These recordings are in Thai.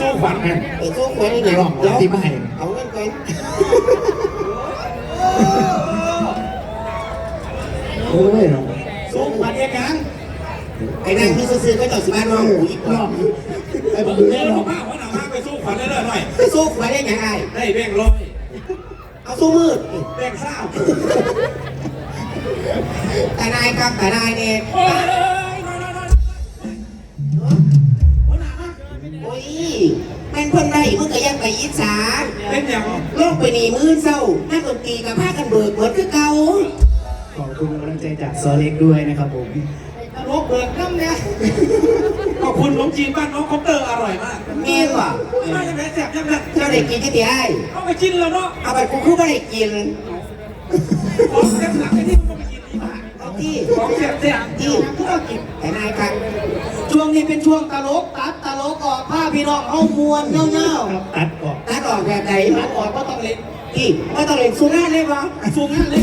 สู้ขวัญกันไปสู้คนนี่ไหนหลอกแล้วตีไม่เอาเงินก่อนโอ้ยเนาะสู้ขวัญเองยังไอ้นางที่ซื้อก็จ้าสิบ้านน้องหูอีกรอบไอ้บัองเอิเดี๋ยญวเนาะข้าวหัวหน้ามาไปสู้ขวัญได้เลยหน่อยไปสู้ขวายได้ยังไงได้แบ่งร้อยเอาสู้มืดแบ่งเศร้าแต่นายครับแต่นายเนี่ย แม่นเพิ่นได้มึงก็ยังไปยิสาเป็นอย่างโลกไปนี่มือเศร้านักดนตรีกับพากันเบิกเหมือนคือเก่าขอบคุณกำลังใจจากซอเล็กด้วยนะครับผมตลกเบิกน้ำเนี่ยขอบคุณขนมจีนบ้านน้องคอปเตอร์อร่อยมากแม่นว่ะมาจากไหนแซ่บยังไงเจ้าได้กินที่ที่ไอ้เอาไปกินแล้วเนาะเอาไปกูคือไม่ได้กินของแซ่บหลังไอ้นี่ ที่ของแซ่บแซ่บที่กูก็กินแต่นายครับช่วงนี้เป็นช่วงตลกตัดตลกออกผ้าพี่น้องเอามวนเงาครับตัดออกตัดออกแบบไหนๆตัดออกก็ต้องเล่นที่ไม่ต้องเล่นซูน่าเลยปะสูงนั่นเลย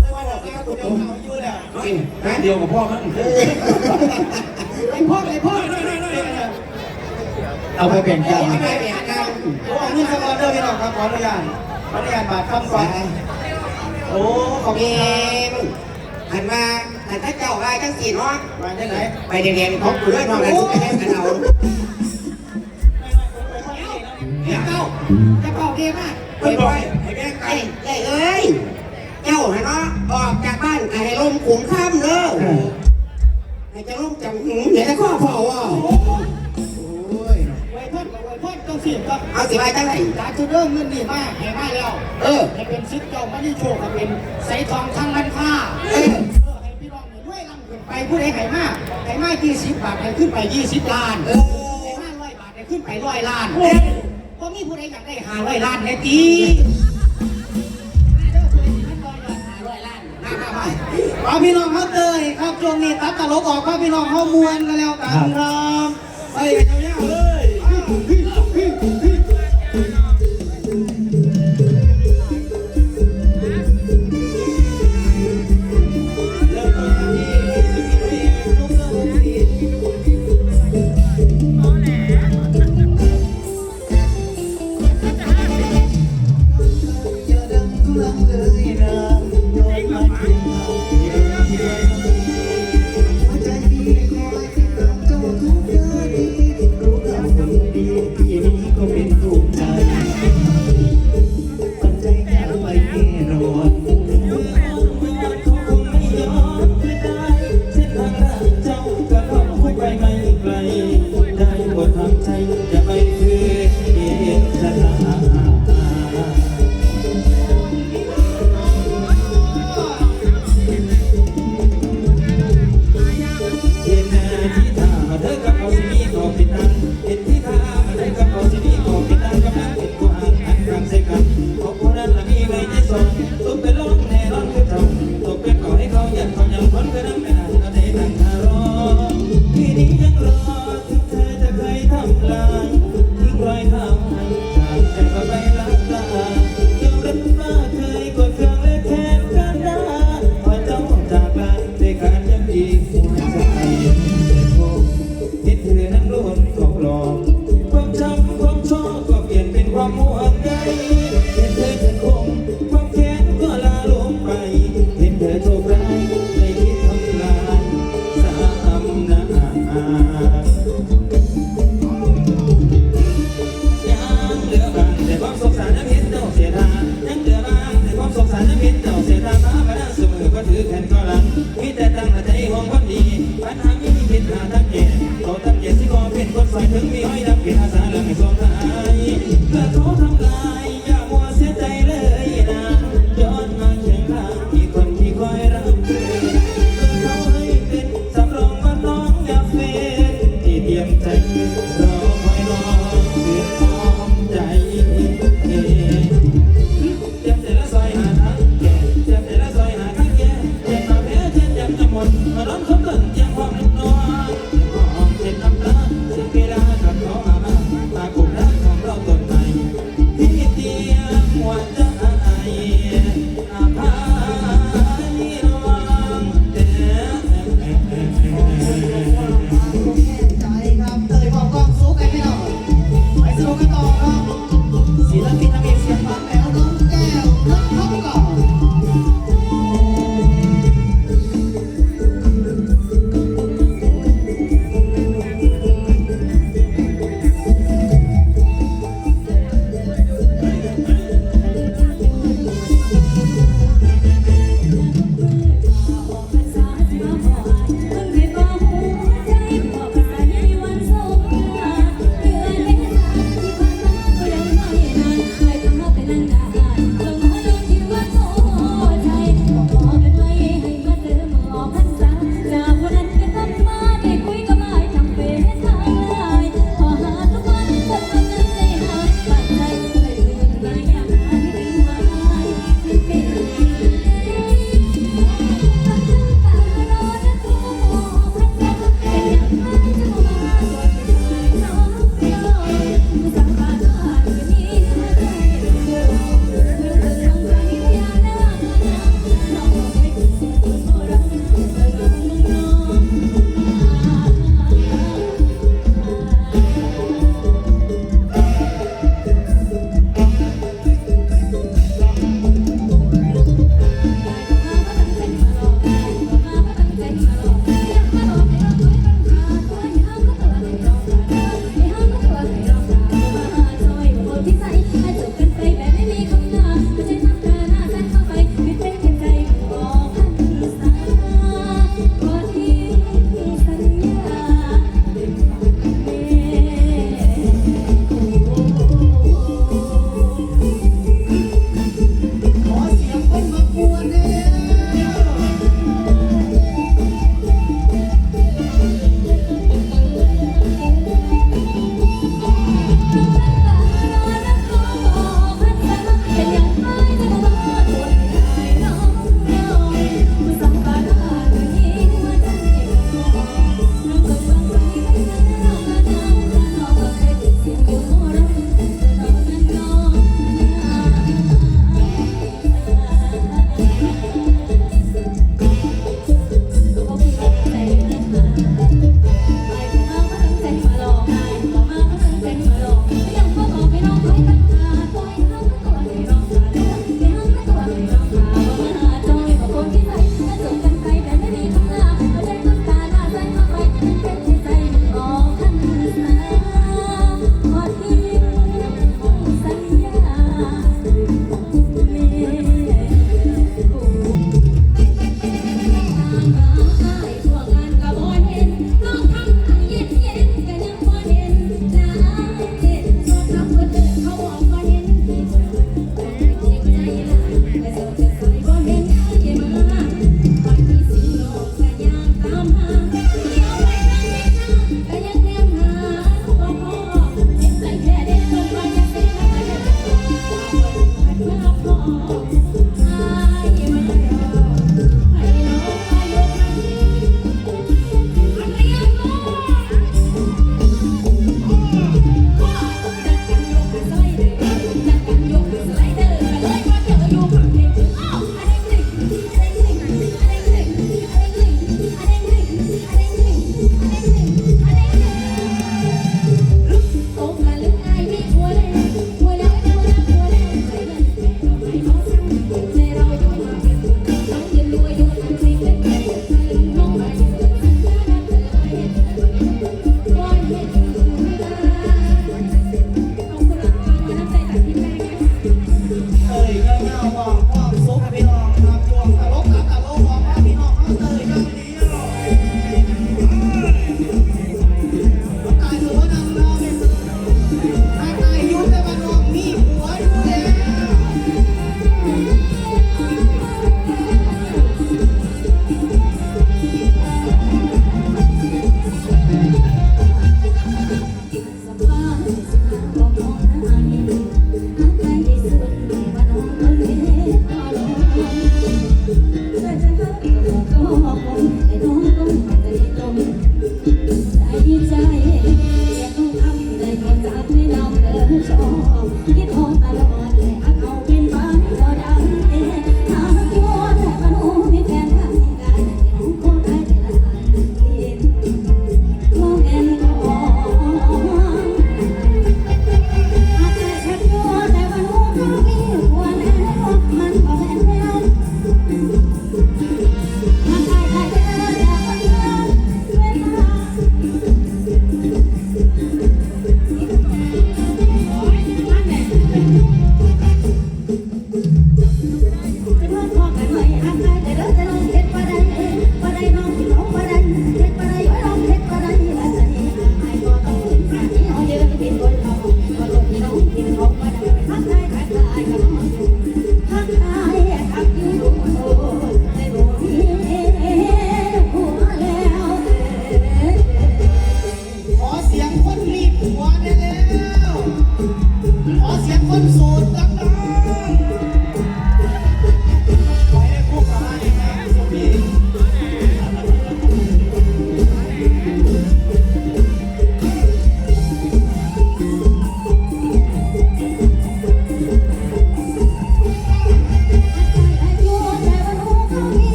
ไม่ว่าบอกแกกูเดียวเอาอยู่แล้วจริงแค่เดียวกับพ่อมั้งไอ้พ่อไอ้พ่อน้อยน้อยน้อยน้อยเอาไปแบ่งกันไม่ไปแบ่งกันโอ้อันนี้สกอร์เดอร์พี่น้องครับขออนุญาตขออนุญาตบาดคำก่อนโอ้ขอบเกคุณมอันมาอันถ้าเจ้าว่าจังสีเนาะมาได้ไหนไปเรียนๆของกูด้วยน้องเลยสุดแค่กันเอาเดี๋ยวเก้าจะเก้าเกมอะไปไปไอ้แม่ไก่ไอ้เอ้ยเจ้าเนาะออกจากบ้านไอ้ลมขุมข้ามเด้อไอ้จะลมจังหืมเดี๋ยวจะข้อพอว่า สียบครับเอาสิไปจังไหนการจะเริ่มเงินดีมากแห่มาแล้วเออให้เป็นซิดเก่าไม่ได้โชว์กับเป็นใส่ทองทั้งมันค่าเออให้พี่น้องเนี่ยด้วยลำขึ้นไปผู้ใดไห่มากไห่มากยี่สิบบาทให้ขึ้นไปยี่สิบล้านเออไห่มากร้อยบาทให้ขึ้นไปร้อยล้านเพราะมีผู้ใดอยากได้หาร้อยล้านแน่ตีเอาพี่น้องเขาเตยครับช่วงนี้ตัดตลกออกครับพี่น้องเขามวนกันแล้วกันครับไป แต่ความสงสารน้ำเห็นเน่าเสียดา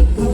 you.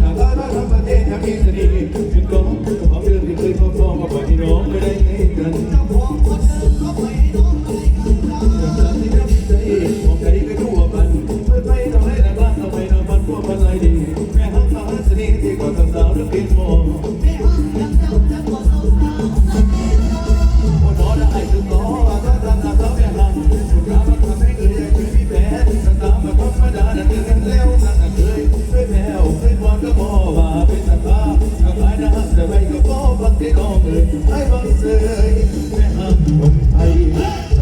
나가라 나가 내 당이들이 준거 เลยแม่ห้ามคนไทย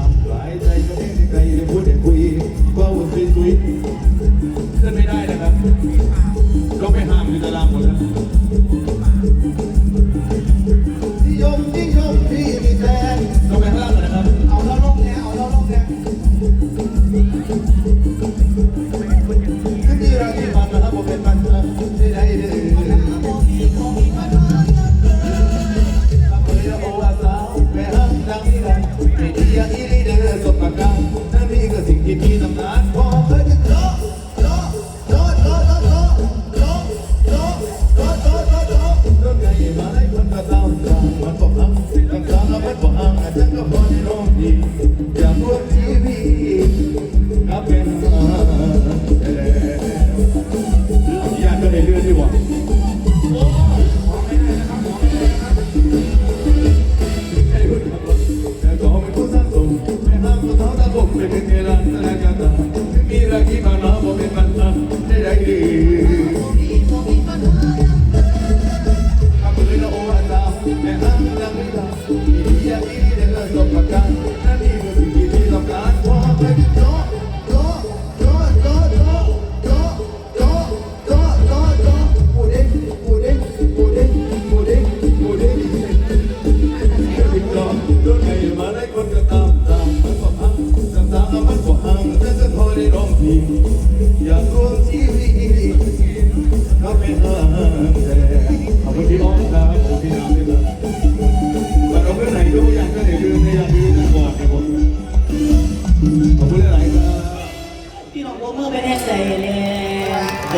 give me the money.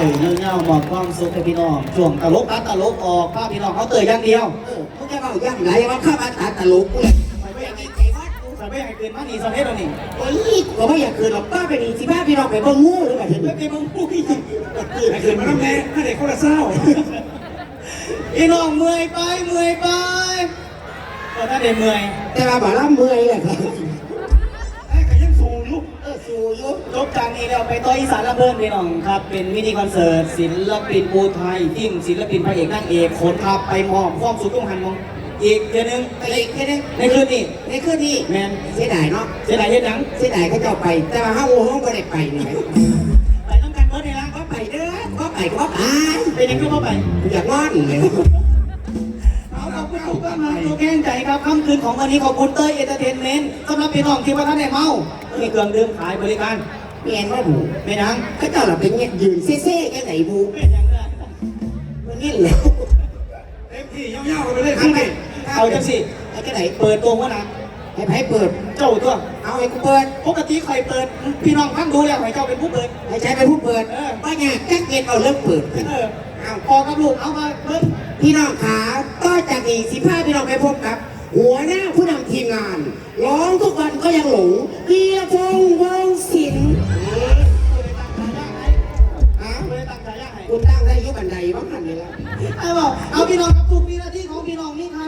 กให้พี่น้องช่วงตลกตัดตลกออกภาพพี่น้องเขาเตยอย่างเดียวเออมึงจะเอาย่ำไรว่าข้ามาตาตลกกูเลยไม่อยากกินไก่วัดกูแต่ไม่อยากเกินมานีสองเทศตรงนี้โอ้ยกูไม่อยากคืนหรอกป้าไปนี่สิบ้าพี่น้องไปเบิ่งงูหรือเปล่าเห็นไหมไม่เป็นมึงพูดไอ้คืนมาน้ำแน่ถ้าเด็กคนละเศร้าพี่น้องเมื่อยไปเมื่อยไปก็ถ้าเด็เมื่อยแต่ว่าบ่ล่ำเมื่อยแหละครับ เออสู้อยู่จบจากนี้เราไปต่ออีสานลำเพิ่นพี่น้องครับ เป็นมินิคอนเสิร์ตศิลปินปูไทยทีมศิลปินพระเอกนางเอกคนขับไปมอบความสุขต้องหันมองอีกเดือนหนึงไปอีกแค่นี้ในคืนนี้ในคืนนี้แมนเสียดายเนาะเสียดายเฮ็ดหนังเสียดายเขาเจ้าไป แต่ว่าห้องห้องก็ได้ไปนี่ไหมไปน้ำกันเบิร์ดนี่ละก็ไปเด้อก็ไปก็ไปเป็นยังไงก็ไปอยากนอนเลยเอาขอบคุณทุกกำลังตัวแกล้งใจครับค่ำคืนของวันนี้ขอบคุณเต้ยเอนเตอร์เทนเมนต์สำหรับพี่น้องที่ว่าท่านได้เมา มีเครื่องดื่มขายบริการเมียนว่าบูไม่นังเขาเจ้าเราเป็นเนี่ยยืนเซ่ๆกันไหนบูเป็นยังไงมันนี่แหละเต็มที่ยาวๆกันไปเลยครับนี่เอาจังสิไอ้กันไหนเปิดตัวว่านะให้ไพ่เปิดเจ้าตัวเอาให้กูเปิดปกติใครเปิด พี่น้องฟังดูแล้วให้เจ้าเป็นผู้เปิดให้ใช้เป็นผู้เปิดว่าไงแจ็คเก็ตเอาเริ่มเปิดเออเอาพอกับลูกเอามาเบิ้พี่น้องขาก็จากนี้สิพาพี่น้องไปพบกับ หัวหน้าผู้นำทีมงาน ร้องทุกวันก็ยังหลงเวีรพงษ์วงศิลป์กูตั้งได้ยุคบันไดบ้างหันเลยละไอ้บอกเอาพี่น้องครับปลุกมีหน้าที่ของพี่น้องนี่ค่ะ